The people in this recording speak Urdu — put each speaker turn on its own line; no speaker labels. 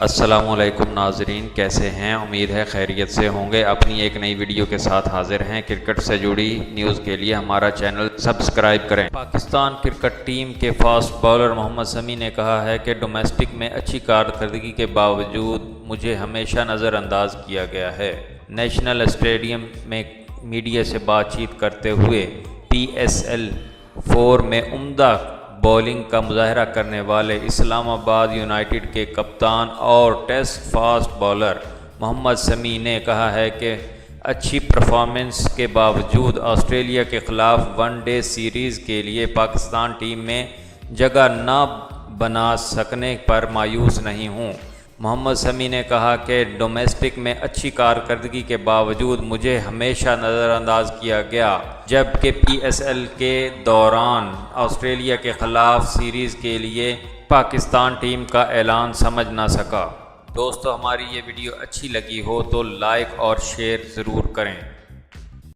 السلام علیکم ناظرین، کیسے ہیں؟ امید ہے خیریت سے ہوں گے۔ اپنی ایک نئی ویڈیو کے ساتھ حاضر ہیں کرکٹ سے جڑی نیوز کے لیے ہمارا چینل سبسکرائب کریں۔ پاکستان کرکٹ ٹیم کے فاسٹ بالر محمد سمیع نے کہا ہے کہ ڈومیسٹک میں اچھی کارکردگی کے باوجود مجھے ہمیشہ نظر انداز کیا گیا ہے۔ نیشنل اسٹیڈیم میں میڈیا سے بات چیت کرتے ہوئے پی ایس ایل فور میں عمدہ بولنگ کا مظاہرہ کرنے والے اسلام آباد یونائٹڈ کے کپتان اور test fast bowler Muhammad Sami نے کہا ہے کہ اچھی پرفارمنس کے باوجود آسٹریلیا کے خلاف ون ڈے سیریز کے لیے پاکستان ٹیم میں جگہ نہ بنا سکنے پر مایوس نہیں ہوں۔ محمد سمیع نے کہا کہ ڈومیسٹک میں اچھی کارکردگی کے باوجود مجھے ہمیشہ نظر انداز کیا گیا، جبکہ پی ایس ایل کے دوران آسٹریلیا کے خلاف سیریز کے لیے پاکستان ٹیم کا اعلان سمجھ نہ سکا۔ دوستو، ہماری یہ ویڈیو اچھی لگی ہو تو لائک اور شیئر ضرور کریں۔